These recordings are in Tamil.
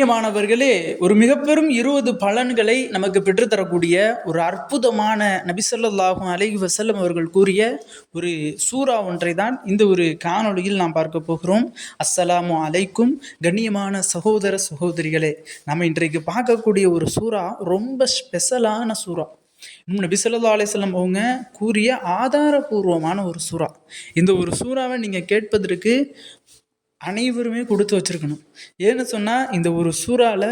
கண்ணியமானவர்களே ஒரு மிகப்பெரும் இருபது பலன்களை நமக்கு பெற்றுத்தரக்கூடிய ஒரு அற்புதமான நபிசல்லாஹும் அலஹி வசல்லம் அவர்கள் கூறிய ஒரு சூறா ஒன்றை தான் இந்த ஒரு காணொளியில் நாம் பார்க்க போகிறோம். அஸ்ஸலாமு அலைக்கும். கண்ணியமான சகோதர சகோதரிகளே நம்ம இன்றைக்கு பார்க்கக்கூடிய ஒரு சூறா ரொம்ப ஸ்பெஷலான சூறா. இன்னும் நபி சொல்லா அலைஹி அவங்க கூறிய ஆதாரபூர்வமான ஒரு சூறா. இந்த ஒரு சூறாவை நீங்கள் கேட்பதற்கு அனைவருமே கொடுத்து வச்சிருக்கணும். ஏன்னு சொன்னால் இந்த ஒரு சூறாவில்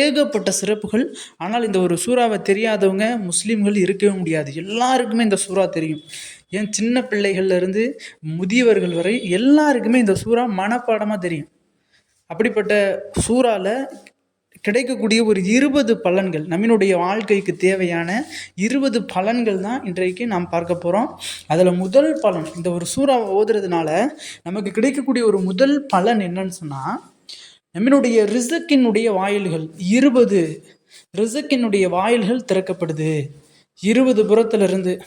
ஏகப்பட்ட சிறப்புகள். ஆனால் இந்த ஒரு சூறாவை தெரியாதவங்க முஸ்லீம்கள் இருக்கவே முடியாது. எல்லாருக்குமே இந்த சூறா தெரியும். ஏன் சின்ன பிள்ளைகள்லேருந்து முதியவர்கள் வரை எல்லாருக்குமே இந்த சூறா மனப்பாடமாக தெரியும். அப்படிப்பட்ட சூறாவில் கிடைக்கக்கூடிய ஒரு இருபது பலன்கள் நம்மினுடைய வாழ்க்கைக்கு தேவையான இருபது பலன்கள் தான் இன்றைக்கு நாம் பார்க்க போகிறோம் அதில் முதல் பலன் இந்த ஒரு சூறாவை ஓதுறதுனால நமக்கு கிடைக்கக்கூடிய ஒரு முதல் பலன் என்னன்னு சொன்னால் நம்மினுடைய ரிசக்கினுடைய வாயில்கள் இருபது ரிசக்கினுடைய வாயில்கள் திறக்கப்படுது. இருபது புறத்திலிருந்து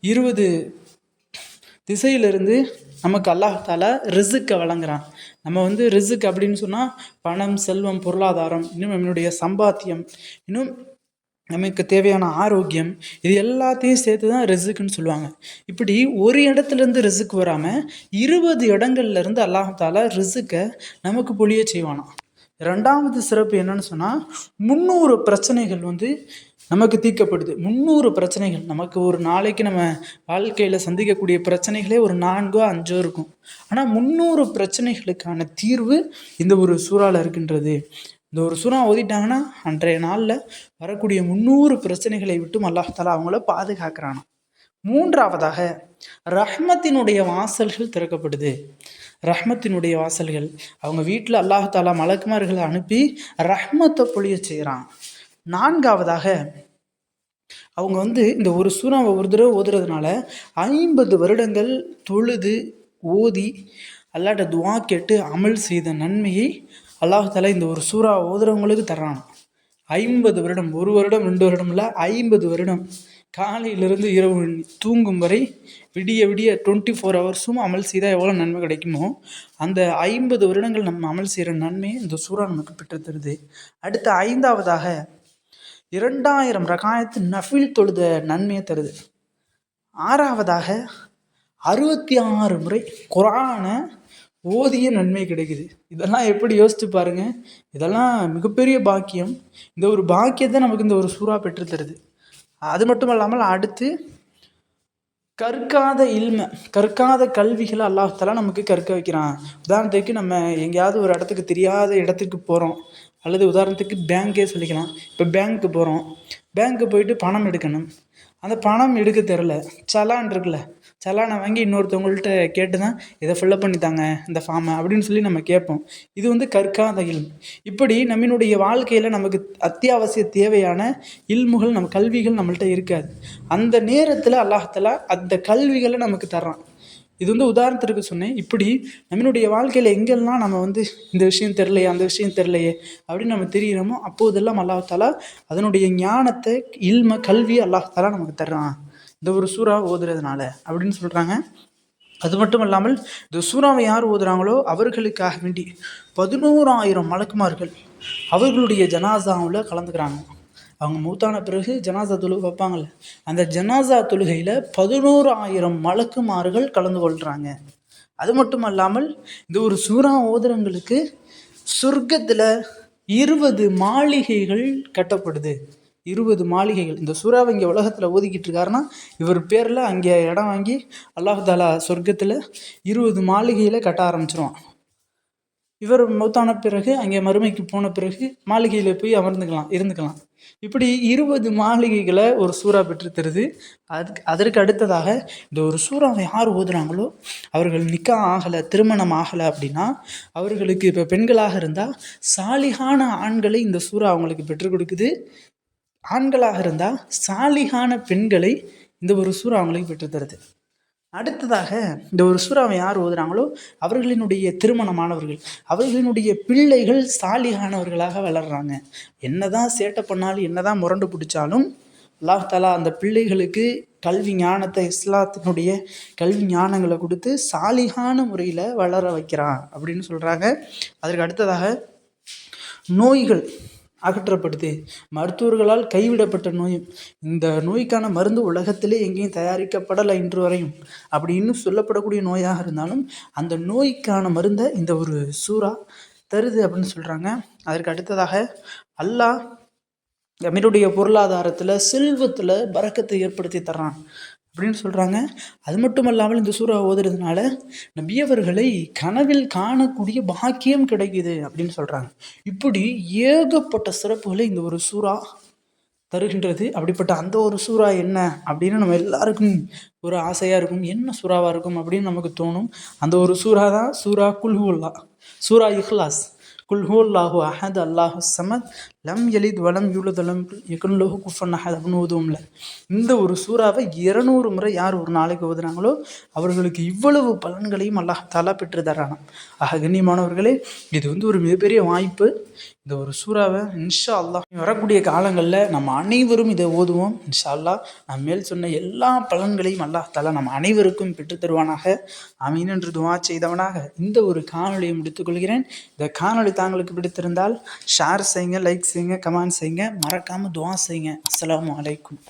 இருபது திசையிலிருந்து நமக்கு அல்லாஹால ரிசுக்கை வழங்குறான். நம்ம வந்து ரிசுக் அப்படின்னு சொன்னால் பணம் செல்வம் பொருளாதாரம் இன்னும் நம்மளுடைய சம்பாத்தியம் இன்னும் நமக்கு தேவையான ஆரோக்கியம் இது எல்லாத்தையும் சேர்த்து தான் ரிசுக்குன்னு சொல்லுவாங்க. இப்படி ஒரு இடத்துலேருந்து ரிசுக்கு வராமல் இருபது இடங்கள்லேருந்து அல்லாஹால ரிசுக்கை நமக்கு பொழிய செய்வானாம். ரெண்டாவது சிறப்பு என்னன்னு சொன்னால் முந்நூறு பிரச்சனைகள் வந்து நமக்கு தீர்க்கப்படுது. முந்நூறு பிரச்சனைகள். நமக்கு ஒரு நாளைக்கு நம்ம வாழ்க்கையில் சந்திக்கக்கூடிய பிரச்சனைகளே ஒரு நான்கோ அஞ்சோ இருக்கும். ஆனால் முந்நூறு பிரச்சனைகளுக்கான தீர்வு இந்த ஒரு சூறாவில் இருக்கின்றது. இந்த ஒரு சூறா ஓதிட்டாங்கன்னா அன்றைய நாளில் வரக்கூடிய முந்நூறு பிரச்சனைகளை விட்டு அல்லாஹாலா அவங்கள பாதுகாக்கிறானா மூன்றாவதாக ரஹ்மத்தினுடைய வாசல்கள் திறக்கப்படுது. ரஹ்மத்தினுடைய வாசல்கள் அவங்க வீட்டில் அல்லாஹ் தாலா மலக்குமார்களை அனுப்பி ரஹ்மத்தை பொழிய செய்கிறான். நான்காவதாக அவங்க வந்து இந்த ஒரு சூறாவை ஒரு தடவை ஓதுறதுனால ஐம்பது வருடங்கள் தொழுது ஓதி அல்லாட்ட துவா கேட்டு அமல் செய்த நன்மையை அல்லாஹ் தாலா இந்த ஒரு சூறா ஓதுறவங்களுக்கு தர்றான். ஐம்பது வருடம் ஒரு வருடம் ரெண்டு வருடம் இல்லை ஐம்பது வருடம். காலையிலிருந்து இரவு தூங்கும் வரை விடிய விடிய டுவெண்ட்டி ஃபோர் ஹவர்ஸும் அமல் செய்தால் எவ்வளோ நன்மை கிடைக்குமோ அந்த ஐம்பது வருடங்கள் நம்ம அமல் செய்கிற நன்மையை இந்த சூறா நமக்கு பெற்றுத்தருது. அடுத்து ஐந்தாவதாக இரண்டாயிரம் ரகாயத்து நஃபில் தொழுத நன்மையை தருது. ஆறாவதாக அறுபத்தி ஆறு முறை குரானை ஓதிய நன்மை கிடைக்குது. இதெல்லாம் எப்படி யோசித்து பாருங்கள் இதெல்லாம் மிகப்பெரிய பாக்கியம். இந்த ஒரு பாக்கியத்தை நமக்கு இந்த ஒரு சூறா பெற்றுத்தருது. அது மட்டும் இல்லாமல் அடுத்து கற்காத இல்மை கற்காத கல்விகளை அல்லாஹாலா நமக்கு கற்க வைக்கிறான். உதாரணத்துக்கு நம்ம எங்கேயாவது ஒரு இடத்துக்கு தெரியாத இடத்துக்கு போகிறோம் அல்லது உதாரணத்துக்கு பேங்க்கே சொல்லிக்கலாம். இப்போ பேங்க்கு போகிறோம் பேங்க்கு போயிட்டு பணம் எடுக்கணும். அந்த பணம் எடுக்க தெரில சலான் இருக்குல்ல. சலானை வாங்கி இன்னொருத்தவங்கள்ட்ட கேட்டு தான் இதை ஃபில்லப் பண்ணி தாங்க இந்த ஃபார்மை அப்படின்னு சொல்லி நம்ம கேட்போம். இது வந்து கற்காத இல்ம் இப்படி நம்மினுடைய வாழ்க்கையில் நமக்கு அத்தியாவசிய தேவையான இல்முகள் நம்ம கல்விகள் நம்மள்ட்ட இருக்காது. அந்த நேரத்தில் அல்லாஹலா அந்த கல்விகளை நமக்கு தர்றான். இது வந்து உதாரணத்திற்கு சொன்னேன். இப்படி நம்மளுடைய வாழ்க்கையில் எங்கெல்லாம் நம்ம வந்து இந்த விஷயம் தெரிலையே அந்த விஷயம் தெரிலையே அப்படின்னு நம்ம தெரிகிறோமோ அப்போதெல்லாம் அல்லாஹாலா அதனுடைய ஞானத்தை இல்ம கல்வி அல்லாஹாலா நமக்கு தர்றான். இந்த ஒரு சூறா ஓதுறதுனால அப்படின்னு சொல்கிறாங்க அது மட்டும் இல்லாமல் இந்த சூறாவை யார் ஓதுறாங்களோ அவர்களுக்காக வேண்டி பதினோராயிரம் மலக்குமார்கள் அவர்களுடைய ஜனாசாவில் கலந்துக்கிறாங்க. அவங்க மூத்தான பிறகு ஜனாசா தொழுகை வைப்பாங்கள்ல அந்த ஜனாசா தொழுகையில் பதினோரு ஆயிரம் மலக்குமார்கள் கலந்து கொள்கிறாங்க அது மட்டும் அல்லாமல் இந்த ஒரு சூறா ஓதுறங்களுக்கு சொர்க்கத்தில் இருபது மாளிகைகள் கட்டப்படுது. இருபது மாளிகைகள். இந்த சூறாவை இங்கே உலகத்தில் ஓதிக்கிட்டு இருக்காருன்னா இவர் பேரில் அங்கே இடம் வாங்கி அல்லாஹாலா சொர்க்கத்தில் இருபது மாளிகையில் கட்ட ஆரம்பிச்சிருவான். இவர் மௌத்தான பிறகு அங்கே மறுமைக்கு போன பிறகு மாளிகையில் போய் அமர்ந்துக்கலாம் இருந்துக்கலாம். இப்படி இருபது மாளிகைகளை ஒரு சூறா பெற்று தருது. அதுக்கு அதற்கு அடுத்ததாக இந்த ஒரு சூறாவை யார் ஓதுறாங்களோ அவர்கள் நிக்கா ஆகலை திருமணம் ஆகலை அப்படின்னா அவர்களுக்கு இப்போ பெண்களாக இருந்தால் சாலிகான ஆண்களை இந்த சூறா அவங்களுக்கு பெற்றுக் கொடுக்குது. ஆண்களாக இருந்தால் சாலிகான பெண்களை இந்த ஒரு சூறா அவங்களுக்கு பெற்றுத்தருது அடுத்ததாக இந்த ஒரு சூறாவை யார் ஓதுறாங்களோ அவர்களினுடைய திருமணமானவர்கள் அவர்களினுடைய பிள்ளைகள் சாலிகானவர்களாக வளர்கிறாங்க என்னதான் சேட்டை பண்ணாலும் என்னதான் முரண்டு பிடிச்சாலும் அல்லாஹாலா அந்த பிள்ளைகளுக்கு கல்வி ஞானத்தை இஸ்லாத்தினுடைய கல்வி ஞானங்களை கொடுத்து சாலிகான முறையில் வளர வைக்கிறான் அப்படின்னு சொல்கிறாங்க அதற்கு அடுத்ததாக நோய்கள். அகற்றப்படுது. மருத்துவர்களால் கைவிடப்பட்ட நோய் இந்த நோய்க்கான மருந்து உலகத்திலே எங்கேயும் தயாரிக்கப்படலை இன்று வரையும். அப்படி இன்னும் சொல்லப்படக்கூடிய நோயாக இருந்தாலும் அந்த நோய்க்கான மருந்தை இந்த ஒரு சூறா தருது அப்படின்னு சொல்கிறாங்க அதற்கு அடுத்ததாக அல்லாஹ் நம்மளுடைய பொருளாதாரத்தில் செல்வத்தில் பறக்கத்தை ஏற்படுத்தி தர்றான். அப்படின்னு சொல்கிறாங்க அது மட்டும் இல்லாமல் இந்த சூறா ஓதுறதுனால நபியவர்களை கனவில் காணக்கூடிய பாக்கியம் கிடைக்குது அப்படின்னு சொல்கிறாங்க இப்படி ஏகப்பட்ட சிறப்புகளை இந்த ஒரு சூறா தருகின்றது. அப்படிப்பட்ட அந்த ஒரு சூறா என்ன அப்படின்னு நம்ம எல்லாருக்கும் ஒரு ஆசையாக இருக்கும். என்ன சூறாவாக இருக்கும் அப்படின்னு நமக்கு தோணும். அந்த ஒரு சூறா தான் சூறா குல்ஹூல்லா சூறா இஹ்லாஸ். குல்ஹூல்லாஹு அஹத் அல்லாஹு சமத். லம் எலித் வளம் யூலதலம் யகுன்லஹு குஃபன் அஹத் அப்படின்னு ஓதுவோம்ல. இந்த ஒரு சூறாவை இருநூறு முறை யார் ஒரு நாளைக்கு ஓதுறாங்களோ அவர்களுக்கு இவ்வளவு பலன்களையும் அல்லாஹ் தலா பெற்று தரானாம் ஆக கண்ணியமானவர்களே இது வந்து ஒரு மிகப்பெரிய வாய்ப்பு. இந்த ஒரு சூறாவை இன்ஷா அல்லாஹ் வரக்கூடிய காலங்களில் நம்ம அனைவரும் இதை ஓதுவோம். இன்ஷா அல்லாஹ் நான் மேல் சொன்ன எல்லா பலன்களையும் அல்லாஹ் தலா நம்ம அனைவருக்கும் பெற்று தருவானாக. அமீன் என்று துவா செய்தவனாக இந்த ஒரு காணொலியை முடித்துக்கொள்கிறேன் இந்த காணொளி தாங்களுக்கு பிடித்திருந்தால் ஷேர் செய்யுங்க லைக் செய்யுங்க கமெண்ட் செய்யுங்க மறக்காமல் துவா செய்யுங்க அஸ்லாம் அலைக்கும்.